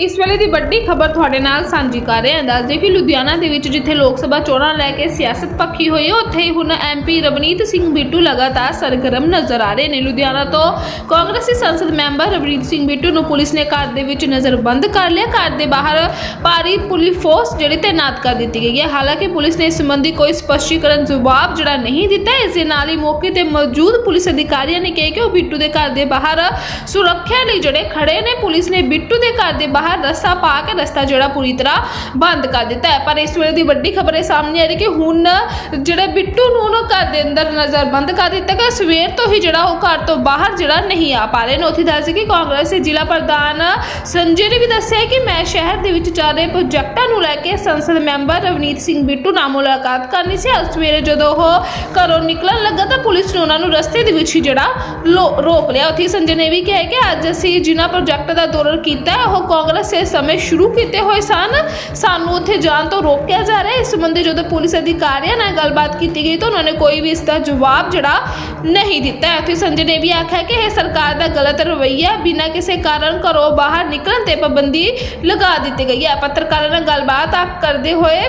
ਇਸ ਵੇਲੇ ਦੀ ਵੱਡੀ ਖਬਰ ਤੁਹਾਡੇ ਨਾਲ ਸਾਂਝੀ ਕਰ ਰਹੇ ਹਾਂ। ਦੱਸਦੇ ਕਿ ਲੁਧਿਆਣਾ ਦੇ ਵਿੱਚ ਜਿੱਥੇ ਲੋਕ ਸਭਾ ਚੋਣਾਂ ਲੈ ਕੇ ਸਿਆਸਤ ਪੱਖੀ ਹੋਈ ਹੈ ਉੱਥੇ ਹੀ ਹੁਣ ਐਮਪੀ ਰਵਨੀਤ ਸਿੰਘ ਬਿੱਟੂ ਲਗਾਤਾਰ ਸਰਗਰਮ ਨਜ਼ਰ ਆ ਰਹੇ ਨੇ। ਲੁਧਿਆਣਾ ਤੋਂ ਕਾਂਗਰਸੀ ਸੰਸਦ ਮੈਂਬਰ ਰਵਨੀਤ ਸਿੰਘ ਬਿੱਟੂ ਨੂੰ ਪੁਲਿਸ ਨੇ ਘਰ ਦੇ ਵਿੱਚ ਨਜ਼ਰਬੰਦ ਕਰ ਲਿਆ। ਘਰ ਦੇ ਬਾਹਰ ਭਾਰੀ ਪੁਲਿਸ ਫੋਰਸ ਜਿਹੜੀ ਤੈਨਾਤ ਕਰ ਦਿੱਤੀ ਗਈ ਹੈ। ਹਾਲਾਂਕਿ ਪੁਲਿਸ ਨੇ ਇਸ ਸੰਬੰਧੀ ਕੋਈ ਸਪਸ਼ਟੀਕਰਨ ਜਵਾਬ ਜਿਹੜਾ ਨਹੀਂ ਦਿੱਤਾ। ਇਸ ਦੇ ਨਾਲ ਹੀ ਮੌਕੇ ਤੇ ਮੌਜੂਦ ਪੁਲਿਸ ਅਧਿਕਾਰੀਆਂ ਨੇ ਕਿਹਾ ਕਿ ਉਹ ਬਿੱਟੂ ਦੇ ਘਰ ਦੇ ਬਾਹਰ ਸੁਰੱਖਿਆ ਲਈ ਜਿਹੜੇ ਖੜੇ ਨੇ, ਪੁਲਿਸ ਨੇ ਬਿੱਟੂ ਦੇ ਘਰ ਦੇ ਬਾਹਰ ਰਸਤਾ ਪਾ ਕੇ ਰਸਤਾ ਜਿਹੜਾ ਪੂਰੀ ਤਰ੍ਹਾਂ ਬੰਦ ਕਰ ਦਿੱਤਾ ਹੈ। ਪਰ ਇਸ ਵੇਲੇ ਦੀ ਵੱਡੀ ਖਬਰ ਇਹ ਸਾਹਮਣੇ ਆ ਰਹੀ ਕਿ ਹੁਣ ਜਿਹੜੇ ਬਿੱਟੂ ਨੂੰ ਉਹਨਾਂ ਘਰ ਦੇ ਅੰਦਰ ਨਜ਼ਰ ਬੰਦ ਕਰ ਦਿੱਤਾ ਗਿਆ, ਸਵੇਰ ਤੋਂ ਹੀ ਜਿਹੜਾ ਉਹ ਘਰ ਤੋਂ ਬਾਹਰ ਜਿਹੜਾ ਨਹੀਂ ਆ ਪਾ ਰਹੇ ਨੇ। ਉੱਥੇ ਦੱਸ ਕਿ ਕਾਂਗਰਸ ਦੇ ਜ਼ਿਲ੍ਹਾ ਪ੍ਰਧਾਨ ਸੰਜੇ ਨੇ ਵੀ ਦੱਸਿਆ ਕਿ ਮੈਂ ਸ਼ਹਿਰ ਦੇ ਵਿੱਚ ਚੱਲ ਰਹੇ ਪ੍ਰੋਜੈਕਟਾਂ ਨੂੰ ਲੈ ਕੇ ਸੰਸਦ ਮੈਂਬਰ ਰਵਨੀਤ ਸਿੰਘ ਬਿੱਟੂ ਨਾਲ ਮੁਲਾਕਾਤ ਕਰਨੀ ਸੀ। ਅੱਜ ਸਵੇਰੇ ਜਦੋਂ ਉਹ ਘਰੋਂ ਨਿਕਲਣ ਲੱਗਾ ਤਾਂ ਪੁਲਿਸ ਨੇ ਉਹਨਾਂ ਨੂੰ ਰਸਤੇ ਦੇ ਵਿੱਚ ਹੀ ਜਿਹੜਾ ਲੋ- ਰੋਕ ਲਿਆ। ਉੱਥੇ ਸੰਜੇ ਨੇ ਵੀ ਕਿਹਾ ਕਿ ਅੱਜ ਅਸੀਂ ਜਿਨ੍ਹਾਂ ਪ੍ਰੋਜੈਕਟ ਦਾ ਦੌਰਾ ਕੀਤਾ ਉਹ ਕਾਂਗਰਸ ਦੇ ਸਮੇਂ ਸ਼ੁਰੂ ਕੀਤੇ ਹੋਏ ਸਨ। ਸਾਨੂੰ ਉੱਥੇ ਜਾਣ ਤੋਂ ਰੋਕਿਆ ਜਾ ਰਿਹਾ। ਹੈ ਇਸ ਸੰਬੰਧੀ ਜਦੋਂ ਪੁਲਿਸ ਅਧਿਕਾਰੀਆਂ ਨਾਲ ਗੱਲਬਾਤ ਕੀਤੀ ਗਈ ਤਾਂ ਉਹਨਾਂ ਨੇ ਕੋਈ ਵੀ ਇਸ ਦਾ ਜਵਾਬ ਜਿਹੜਾ ਨਹੀਂ ਦਿੱਤਾ। ਹੈ ਉੱਥੇ ਸੰਜੇ ਨੇ ਵੀ ਆਖਿਆ ਕਿ ਇਹ ਸਰਕਾਰ ਦਾ ਗਲਤ ਰਵੱਈਆ ਬਿਨਾਂ ਕਿਸੇ ਕਾਰਨ ਘਰੋਂ ਬਾਹਰ ਨਿਕਲਣ ਤੇ ਪਾਬੰਦੀ ਲਗਾ ਦਿੱਤੀ ਗਈ ਹੈ। ਪੱਤਰਕਾਰਾਂ ਨਾਲ ਗੱਲਬਾਤ ਆਪ ਕਰਦੇ ਹੋਏ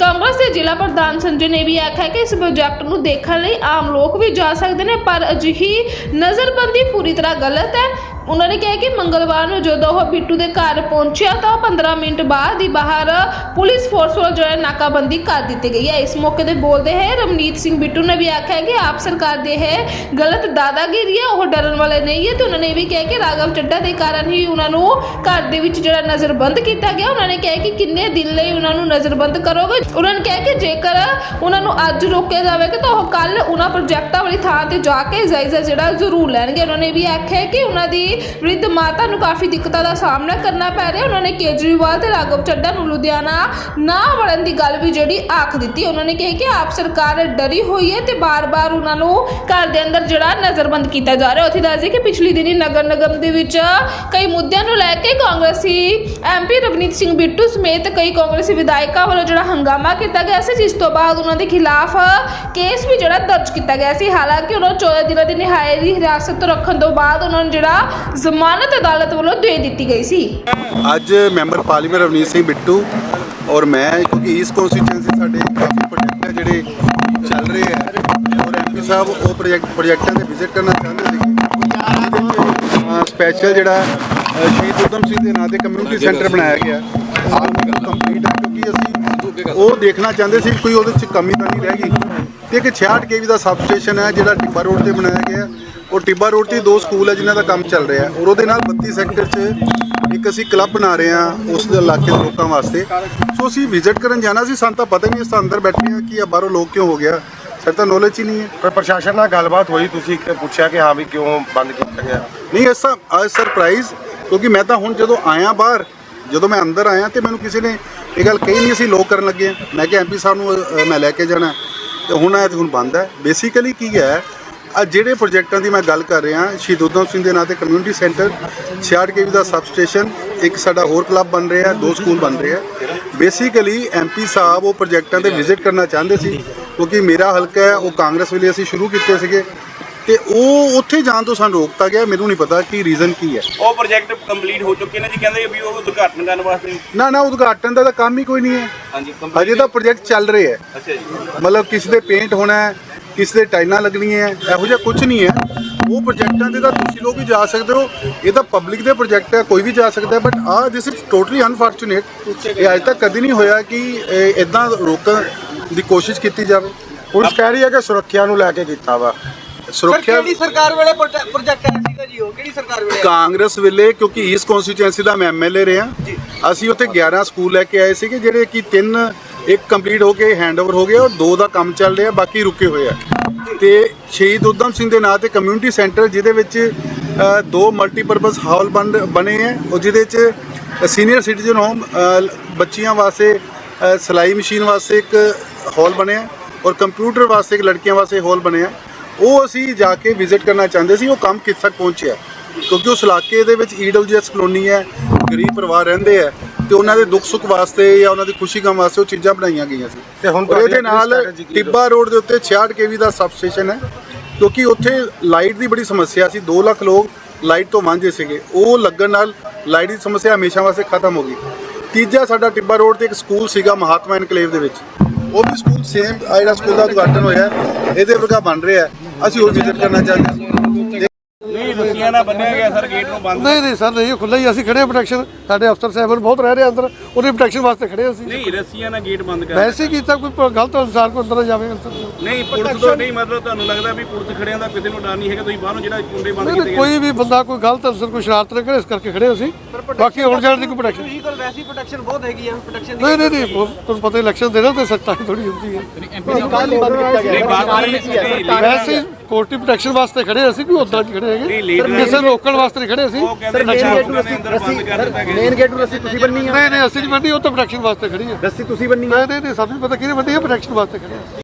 ਕਾਂਗਰਸ ਦੇ ਜ਼ਿਲ੍ਹਾ ਪ੍ਰਧਾਨ ਸੰਜੇ ਨੇ ਵੀ ਆਖਿਆ ਕਿ ਇਸ ਪ੍ਰੋਜੈਕਟ ਨੂੰ ਦੇਖਣ ਲਈ ਆਮ ਲੋਕ ਵੀ ਜਾ ਸਕਦੇ ਨੇ, ਪਰ ਅਜਿਹੀ ਨਜ਼ਰਬੰਦੀ ਪੂਰੀ ਤਰ੍ਹਾਂ ਗਲਤ ਹੈ। ਉਹਨਾਂ ਨੇ ਕਿਹਾ ਕਿ ਮੰਗਲਵਾਰ ਨੂੰ ਜਦੋਂ ਉਹ ਬਿੱਟੂ ਦੇ ਘਰ ਪਹੁੰਚਿਆ ਤਾਂ 15 ਮਿੰਟ ਬਾਅਦ ਹੀ ਬਾਹਰ ਪੁਲਿਸ ਫੋਰਸ ਵੱਲੋਂ ਜਿਹੜਾ ਨਾਕਾਬੰਦੀ ਕਰ ਦਿੱਤੀ ਗਈ ਹੈ। ਇਸ ਮੌਕੇ ਤੇ ਬੋਲਦੇ ਹੈ ਰਮਨੀਤ ਸਿੰਘ ਬਿੱਟੂ ਨੇ ਵੀ ਆਖਿਆ ਕਿ ਆਪ ਸਰਕਾਰ ਦੇ ਹੈ ਗਲਤ ਦਾਦਾਗਿਰੀ ਹੈ, ਉਹ ਡਰਨ ਵਾਲੇ ਨਹੀਂ ਹੈ ਤੇ ਉਹਨਾਂ ਨੇ ਇਹ ਵੀ ਕਿਹਾ ਕਿ ਰਾਗਵ ਚੱਡਾ ਦੇ ਕਾਰਨ ਹੀ ਉਹਨਾਂ ਨੂੰ ਘਰ ਦੇ ਵਿੱਚ ਜਿਹੜਾ ਨਜ਼ਰਬੰਦ ਕੀਤਾ ਗਿਆ। ਉਹਨਾਂ ਨੇ ਕਿਹਾ ਕਿ ਕਿੰਨੇ ਦਿਨ ਲਈ ਉਹਨਾਂ ਨੂੰ ਨਜ਼ਰਬੰਦ ਕਰੋਗੇ? ਉਹਨਾਂ ਨੇ ਕਿਹਾ ਕਿ ਜੇਕਰ ਉਹਨਾਂ ਨੂੰ ਅੱਜ ਰੋਕਿਆ ਜਾਵੇਗਾ ਤਾਂ ਉਹ ਕੱਲ ਉਹਨਾਂ ਪ੍ਰੋਜੈਕਟਾਂ ਵਾਲੀ ਥਾਂ ਤੇ ਜਾ ਕੇ ਜਾਇਜ਼ਾ ਜਿਹੜਾ ਜ਼ਰੂਰ ਲੈਣਗੇ। ਉਹਨਾਂ ਨੇ ਵੀ ਆਖਿਆ ਕਿ ਉਹਨਾਂ ਦੀ ਵ੍ਰਿਧ ਮਾਤਾ ਨੂੰ ਕਾਫੀ ਦਿੱਕਤਾਂ ਦਾ ਸਾਹਮਣਾ ਕਰਨਾ ਪੈ ਰਿਹਾ। ਉਹਨਾਂ ਨੇ ਕੇਜਰੀਵਾਲ ਤੇ ਰਾਘਵ ਚੱਡਾ ਨੂੰ ਲੁਧਿਆਣਾ ਨਾ ਵੜਨ ਦੀ ਗੱਲ ਵੀ ਜਿਹੜੀ ਆਖ ਦਿੱਤੀ। ਉਹਨਾਂ ਨੇ ਕਿਹਾ ਕਿ ਆਪ ਸਰਕਾਰ ਡਰੀ ਹੋਈ ਹੈ ਤੇ ਬਾਰ-ਬਾਰ ਉਹਨਾਂ ਨੂੰ ਘਰ ਦੇ ਅੰਦਰ ਜਿਹੜਾ ਨਜ਼ਰਬੰਦ ਕੀਤਾ ਜਾ ਰਿਹਾ। ਉੱਥੇ ਦੱਸਦੇ ਕਿ ਪਿਛਲੀ ਦਿਨੀ ਨਗਰ ਨਿਗਮ ਦੇ ਵਿੱਚ ਕਈ ਮੁੱਦਿਆਂ ਨੂੰ ਲੈ ਕੇ ਕਾਂਗਰਸੀ ਐਮਪੀ ਰਵਨੀਤ ਸਿੰਘ ਬਿੱਟੂ ਸਮੇਤ ਕਈ ਕਾਂਗਰਸੀ ਵਿਧਾਇਕਾਂ ਵੱਲੋਂ ਜਿਹੜਾ ਹੰਗਾਮਾ ਕੀਤਾ ਗਿਆ ਸੀ, ਜਿਸ ਤੋਂ ਬਾਅਦ ਉਹਨਾਂ ਦੇ ਖਿਲਾਫ ਕੇਸ ਵੀ ਜਿਹੜਾ ਦਰਜ ਕੀਤਾ ਗਿਆ ਸੀ। ਹਾਲਾਂਕਿ ਉਹਨਾਂ ਨੂੰ 14 ਦਿਨਾਂ ਦੀ ਨਿਹਾਇ ਦੀ ਹਿਰਾਸਤ ਤੋਂ ਰੱਖਣ ਤੋਂ ਬਾਅਦ ਉਹਨਾਂ ਨੂੰ ਜਿਹੜਾ ਜ਼ਮਾਨਤ ਅਦਾਲਤ ਵੱਲੋਂ ਦੇ ਦਿੱਤੀ ਗਈ ਸੀ। ਅੱਜ ਮੈਂਬਰ ਪਾਰਲੀਮੈਂਟ ਰਵਨੀਤ ਸਿੰਘ ਬਿੱਟੂ ਔਰ ਮੈਂ ਕਿਉਂਕਿ ਇਸ ਕਨਸਟੀਚੁਐਂਸੀ ਸਾਡੇ ਕਾਫੀ ਪ੍ਰੋਜੈਕਟ ਹੈ ਜਿਹੜੇ ਚੱਲ ਰਹੇ ਹੈ ਔਰ ਐਮਪੀ ਸਾਹਿਬ ਉਹ ਪ੍ਰੋਜੈਕਟ ਪ੍ਰੋਜੈਕਟਾਂ ਦੇ ਵਿਜ਼ਿਟ ਕਰਨਾ ਚਾਹੁੰਦੇ ਸੀ ਸਪੈਸ਼ਲ ਜਿਹੜਾ ਸ਼ਹੀਦ ਉਦਮ ਸਿੰਘ ਦੇ ਨਾਂ ਤੇ ਕਮਿਊਨਿਟੀ ਸੈਂਟਰ ਬਣਾਇਆ ਗਿਆ। ਕੰਪਲੀਟ ਹੈ ਕਿਉਂਕਿ ਅਸੀਂ ਉਹ ਦੇਖਣਾ ਚਾਹੁੰਦੇ ਸੀ ਕੋਈ ਉਹਦੇ ਵਿੱਚ ਕਮੀ ਤਾਂ ਨਹੀਂ ਰਹਿ ਗਈ। ਤੇ ਇੱਕ 66 ਕੇਵੀ ਦਾ ਸਬ ਸਟੇਸ਼ਨ ਹੈ ਜਿਹੜਾ ਟਿੱਬਾ ਰੋਡ ਤੇ ਬਣਾਇਆ ਗਿਆ। ਉਹ ਟਿੱਬਾ ਰੋਡ ਤੇ ਦੋ ਸਕੂਲ ਹੈ ਜਿਨ੍ਹਾਂ ਦਾ ਕੰਮ ਚੱਲ ਰਿਹਾ ਹੈ। ਔਰ ਉਹਦੇ ਨਾਲ 32 ਸੈਕਟਰ 'ਚ ਇੱਕ ਅਸੀਂ ਕਲੱਬ ਬਣਾ ਰਹੇ ਹਾਂ ਉਸ ਦੇ ਇਲਾਕੇ ਦੇ ਲੋਕਾਂ ਵਾਸਤੇ। ਸੋ ਅਸੀਂ ਵਿਜ਼ਿਟ ਕਰਨ ਜਾਣਾ ਸੀ ਸਾਨੂੰ ਤਾਂ ਪਤਾ ਨਹੀਂ ਅਸੀਂ ਤਾਂ ਅੰਦਰ ਬੈਠੇ ਹਾਂ ਕਿ ਇਹ ਬਾਹਰੋਂ ਲੋਕ ਕਿਉਂ ਹੋ ਗਿਆ। ਸਾਡੇ ਤਾਂ ਨੌਲੇਜ ਹੀ ਨਹੀਂ ਹੈ। ਪਰ ਪ੍ਰਸ਼ਾਸਨ ਨਾਲ ਗੱਲਬਾਤ ਹੋਈ ਤੁਸੀਂ ਕਿ ਪੁੱਛਿਆ ਕਿ ਹਾਂ ਵੀ ਕਿਉਂ ਬੰਦ ਕੀਤਾ ਗਿਆ? ਨਹੀਂ ਐਸਾ ਅੱਜ ਸਰਪ੍ਰਾਈਜ਼ ਕਿਉਂਕਿ ਮੈਂ ਤਾਂ ਹੁਣ ਜਦੋਂ ਆਇਆ ਬਾਹਰ ਜਦੋਂ ਮੈਂ ਅੰਦਰ ਆਇਆ ਤੇ ਮੈਨੂੰ ਕਿਸੇ ਨੇ ਇਹ ਗੱਲ ਕਹੀ ਨਹੀਂ ਅਸੀਂ ਲੋਕ ਕਰਨ ਲੱਗੇ। ਮੈਂ ਕਿਹਾ ਐਮਪੀ ਸਾਹਿਬ ਨੂੰ ਮੈਂ ਲੈ ਕੇ ਜਾਣਾ। ਤੇ ਹੁਣ ਇਹ ਤੇ ਹੁਣ ਬੰਦ ਹੈ। ਬੇਸਿਕਲੀ ਕੀ ਹੈ ਆ ਜਿਹੜੇ ਪ੍ਰੋਜੈਕਟਾਂ ਦੀ ਮੈਂ ਗੱਲ ਕਰ ਰਿਹਾ ਸ਼ਹੀਦ ਊਧਮ ਸਿੰਘ ਦੇ ਨਾਂ ਤੇ ਕਮਿਊਨਿਟੀ ਸੈਂਟਰ 66 ਕੇਵੀ ਦਾ ਸਬ ਸਟੇਸ਼ਨ ਇੱਕ ਸਾਡਾ ਹੋਰ ਕਲੱਬ ਬਣ ਰਿਹਾ ਦੋ ਸਕੂਲ ਬਣ ਰਹੇ ਆ। ਬੇਸਿਕਲੀ ਐਮਪੀ ਸਾਹਿਬ ਉਹ ਪ੍ਰੋਜੈਕਟਾਂ ਤੇ ਵਿਜ਼ਿਟ ਕਰਨਾ ਚਾਹੁੰਦੇ ਸੀ ਕਿਉਂਕਿ ਮੇਰਾ ਹਲਕਾ ਹੈ ਉਹ ਕਾਂਗਰਸ ਵੇਲੇ ਅਸੀਂ ਸ਼ੁਰੂ ਕੀਤੇ ਸੀਗੇ। ਤੇ ਉਹ ਉੱਥੇ ਜਾਣ ਤੋਂ ਸਾਨੂੰ ਰੋਕਤਾ ਗਿਆ ਮੈਨੂੰ ਨਹੀਂ ਪਤਾ ਕੀ ਰੀਜ਼ਨ ਕੀ ਹੈ। ਉਹ ਪ੍ਰੋਜੈਕਟ ਕੰਪਲੀਟ ਹੋ ਚੁੱਕੇ ਨੇ ਜੀ ਕਹਿੰਦੇ ਵੀ ਉਹ ਉਦਘਾਟਨ ਕਰਨ ਵਾਸਤੇ। ਨਾ ਨਾ ਉਦਘਾਟਨ ਦਾ ਤਾਂ ਕੰਮ ਹੀ ਕੋਈ ਨਹੀਂ ਹੈ। ਹਾਂਜੀ ਹਜੇ ਤਾਂ ਪ੍ਰੋਜੈਕਟ ਚੱਲ ਰਹੇ ਹੈ। ਅੱਛਾ ਜੀ। ਮਤਲਬ ਕਿਸੇ ਦੇ ਪੇਂਟ ਹੋਣਾ ਹੈ ਕਿਸੇ ਦੇ ਟਾਈਲਾਂ ਲੱਗਣੀਆਂ ਇਹੋ ਜਿਹਾ ਕੁਝ ਨਹੀਂ ਹੈ ਉਹ ਪ੍ਰੋਜੈਕਟਾਂ ਤੇ ਤਾਂ ਤੁਸੀਂ ਲੋਕ ਵੀ ਜਾ ਸਕਦੇ ਹੋ। ਇਹ ਤਾਂ ਪਬਲਿਕ ਦੇ ਪ੍ਰੋਜੈਕਟ ਹੈ ਕੋਈ ਵੀ ਜਾ ਸਕਦਾ ਬਟ ਆ ਦਿਸ ਇਜ਼ ਟੋਟਲੀ ਅਨਫੋਰਚੂਨੇਟ ਇਹ ਅੱਜ ਤੱਕ ਕਦੀ ਨਹੀਂ ਹੋਇਆ ਕਿ ਇਦਾਂ ਰੋਕਣ ਦੀ ਕੋਸ਼ਿਸ਼ ਕੀਤੀ ਜਾਵੇ। ਪੁਲਿਸ ਕਹਿ ਰਹੀ ਹੈ ਕਿ ਸੁਰੱਖਿਆ ਨੂੰ ਲੈ ਕੇ ਕੀਤਾ ਵਾ। ਸਰ ਸੁਰੱਖਿਆ ਕਿਹੜੀ ਸਰਕਾਰ ਵੇਲੇ ਪ੍ਰੋਜੈ- ਪ੍ਰੋਜੈਕਟ ਆਇਆ ਸੀਗਾ ਜੀ ਉਹ? ਕਿਹੜੀ ਸਰਕਾਰ ਵੇਲੇ ਕਾਂਗਰਸ ਵੇਲੇ ਕਿਉਂਕਿ ਇਸ ਕਨਸਟੀਚੁਐਂਸੀ ਦਾ ਮੈਂ ਐਮਐਲਏ ਰਿਹਾ। ਅਸੀਂ ਉੱਥੇ 11 ਸਕੂਲ ਲੈ ਕੇ ਆਏ ਸੀਗੇ ਜਿਹੜੇ ਕਿ ਤਿੰਨ ਇੱਕ ਕੰਪਲੀਟ ਹੋ ਕੇ ਹੈਂਡਓਵਰ ਹੋ ਗਿਆ ਔਰ ਦੋ ਦਾ ਕੰਮ ਚੱਲ ਰਿਹਾ ਬਾਕੀ ਰੁਕੇ ਹੋਏ ਆ। ਤੇ ਸ਼ਹੀਦ ਉਦਮ ਸਿੰਘ ਦੇ ਨਾਂ ਤੇ ਕਮਿਊਨਿਟੀ ਸੈਂਟਰ ਜਿਹਦੇ ਵਿੱਚ ਦੋ ਮਲਟੀਪਰਪਸ ਹਾਲ ਬਣ ਬਣੇ ਹੈ ਔਰ ਜਿਹਦੇ ਚ ਸੀਨੀਅਰ ਸਿਟੀਜ਼ਨ ਹੋਮ ਬੱਚੀਆਂ ਵਾਸਤੇ ਅ, ਸਿਲਾਈ ਮਸ਼ੀਨ ਵਾਸਤੇ ਇੱਕ ਹਾਲ ਬਣਿਆ ਔਰ ਕੰਪਿਊਟਰ ਵਾਸਤੇ ਇੱਕ ਲੜਕੀਆਂ ਵਾਸਤੇ ਹਾਲ ਬਣਿਆ ਉਹ ਅਸੀਂ ਜਾ ਕੇ ਵਿਜ਼ਿਟ ਕਰਨਾ ਚਾਹੁੰਦੇ ਸੀ ਉਹ ਕੰਮ ਕਿੱਥੇ ਤੱਕ ਪਹੁੰਚਿਆ? ਕਿਉਂਕਿ ਉਸ ਇਲਾਕੇ ਦੇ ਵਿੱਚ ਈਡਬਲਯੂਐਸ ਕਲੋਨੀ ਹੈ ਗਰੀਬ ਪਰਿਵਾਰ ਰਹਿੰਦੇ ਆ। ਤੇ ਉਹਨਾਂ ਦੇ ਦੁੱਖ ਸੁੱਖ ਵਾਸਤੇ ਜਾਂ ਉਹਨਾਂ ਦੀ ਖੁਸ਼ੀ ਗਮ ਵਾਸਤੇ ਉਹ ਚੀਜ਼ਾਂ ਬਣਾਈਆਂ ਗਈਆਂ ਸੀ। ਤੇ ਹੁਣ ਔਰ ਇਹਦੇ ਨਾਲ ਟਿੱਬਾ ਰੋਡ ਦੇ ਉੱਤੇ 66 ਕੇਵੀ ਦਾ ਸਬ ਸਟੇਸ਼ਨ ਹੈ ਕਿਉਂਕਿ ਉੱਥੇ ਲਾਈਟ ਦੀ ਬੜੀ ਸਮੱਸਿਆ ਸੀ। 2 ਲੱਖ ਲੋਕ ਲਾਈਟ ਤੋਂ ਵਾਂਝੇ ਸੀਗੇ। ਉਹ ਲੱਗਣ ਨਾਲ ਲਾਈਟ ਦੀ ਸਮੱਸਿਆ ਹਮੇਸ਼ਾ ਵਾਸਤੇ ਖਤਮ ਹੋ ਗਈ। ਤੀਜਾ ਸਾਡਾ ਟਿੱਬਾ ਰੋਡ ਤੇ ਇੱਕ ਸਕੂਲ ਸੀਗਾ ਮਹਾਤਮਾ ਇਨਕਲੇਵ ਦੇ ਵਿੱਚ। ਉਹ ਵੀ ਸਕੂਲ ਸੇਮ ਆ ਜਿਹੜਾ ਸਕੂਲ ਦਾ ਉਦਘਾਟਨ ਹੋਇਆ ਇਹਦੇ ਵਰਗਾ ਬਣ ਰਿਹਾ। ਅਸੀਂ ਉਹ ਵਿਜ਼ਿਟ ਕਰਨਾ ਚਾਹੁੰਦੇ ਹਾਂ। ਨਹੀਂ ਰੱਸੀਆਂ ਨਾਲ ਬੰਨਿਆ ਗਿਆ ਸਰ ਗੇਟ ਨੂੰ ਬੰਦ। ਨਹੀਂ ਨਹੀਂ ਸਰ ਨਹੀਂ ਖੁੱਲਾ ਹੀ ਅਸੀਂ ਖੜੇ ਪ੍ਰੋਟੈਕਸ਼ਨ ਸਾਡੇ ਅਫਸਰ ਸਾਹਿਬਾਨ ਬਹੁਤ ਰਹਿ ਰਹੇ ਅੰਦਰ। ਉਹਦੀ ਪ੍ਰੋਟੈਕਸ਼ਨ ਵਾਸਤੇ ਖੜੇ ਹਾਂ ਅਸੀਂ। ਨਹੀਂ ਰੱਸੀਆਂ ਨਾਲ ਗੇਟ ਬੰਦ ਕਰ ਵੈਸੇ ਕੀਤਾ ਕੋਈ ਗਲਤ ਅਨਸਾਰ ਕੋਈ ਅੰਦਰ ਜਾਵੇ ਅੰਦਰ ਨਹੀਂ ਪੁਲਿਸ ਤੋਂ ਨਹੀਂ ਮਤਲਬ ਤੁਹਾਨੂੰ ਲੱਗਦਾ ਵੀ ਪੁਲਿਸ ਖੜਿਆਂ ਦਾ ਕਿਸੇ ਨੂੰ ਡਰ ਨਹੀਂ ਹੈਗਾ ਤੁਸੀਂ ਬਾਹਰੋਂ ਜਿਹੜਾ ਕੁੰਡੇ ਬੰਦ ਨਹੀਂ ਕੀਤੇ ਨਹੀਂ, ਗਏ ਕੋਈ ਵੀ ਬੰਦਾ ਕੋਈ ਗਲਤ ਅਨਸਰ ਕੋਈ ਸ਼ਰਾਰਤ ਨਾ ਕਰੇ ਇਸ ਕਰਕੇ ਖੜੇ ਅਸੀਂ। ਬਾਕੀ ਹੁਣ ਜਾਣ ਦੀ ਕੋਈ ਪ੍ਰੋਟੈਕਸ਼ਨ ਤੁਸੀਂ ਕੋਲ ਵੈਸੀ ਪ੍ਰੋਟੈਕਸ਼ਨ ਬਹੁਤ ਹੈਗੀ ਆ ਪ੍ਰੋਟੈਕਸ਼ਨ ਨਹੀਂ ਨਹੀਂ ਨਹੀਂ ਤੁਹਾਨੂੰ ਪਤਾ ਇਲੈਕਸ਼ਨ ਦੇਣਾ ਤੇ ਸਖਤਾਈ ਥੋੜੀ ਹੁੰਦੀ ਹੈ ਨਹੀਂ ਬਾਕੀ ਵੈਸੇ ਹੀ ਕੋਰਟੀ ਪ੍ਰੋਟੈਕਸ਼ਨ ਵਾਸਤੇ ਖੜੇ ਅਸੀਂ ਕੋਈ ਉਦਾਂ ਨਹੀਂ ਖੜੇ ਹੈਗੇ ਕਿਸੇ ਨੂੰ ਰੋਕਣ ਵਾਸਤੇ ਨਹੀਂ ਖੜੇ ਅਸੀਂ। ਨੂੰ ਦਿੱਤਾ ਗਿਆ ਮੇਨ ਗੇਟ ਨੂੰ ਅਸੀਂ ਤੁਸੀਂ ਬੰਨੀ ਆ। ਨਹੀਂ ਨਹੀਂ ਅਸੀਂ ਨਹੀਂ ਬੰਦੀ ਉਹ ਤਾਂ ਪ੍ਰੋਟੈਕਸ਼ਨ ਵਾਸਤੇ ਖੜੀ ਹੈ ਰੱਸੀ ਤੁਸੀਂ ਬੰਨੀ ਨਹੀਂ ਨਹੀਂ ਨਹੀਂ ਸਾਨੂੰ ਨਹੀਂ ਪਤਾ ਕਿਹਨੇ ਬੰਦੀ ਹੈ ਪ੍ਰੋਟੈਕਸ਼ਨ ਵਾਸਤੇ ਖੜੇ ਹਾਂ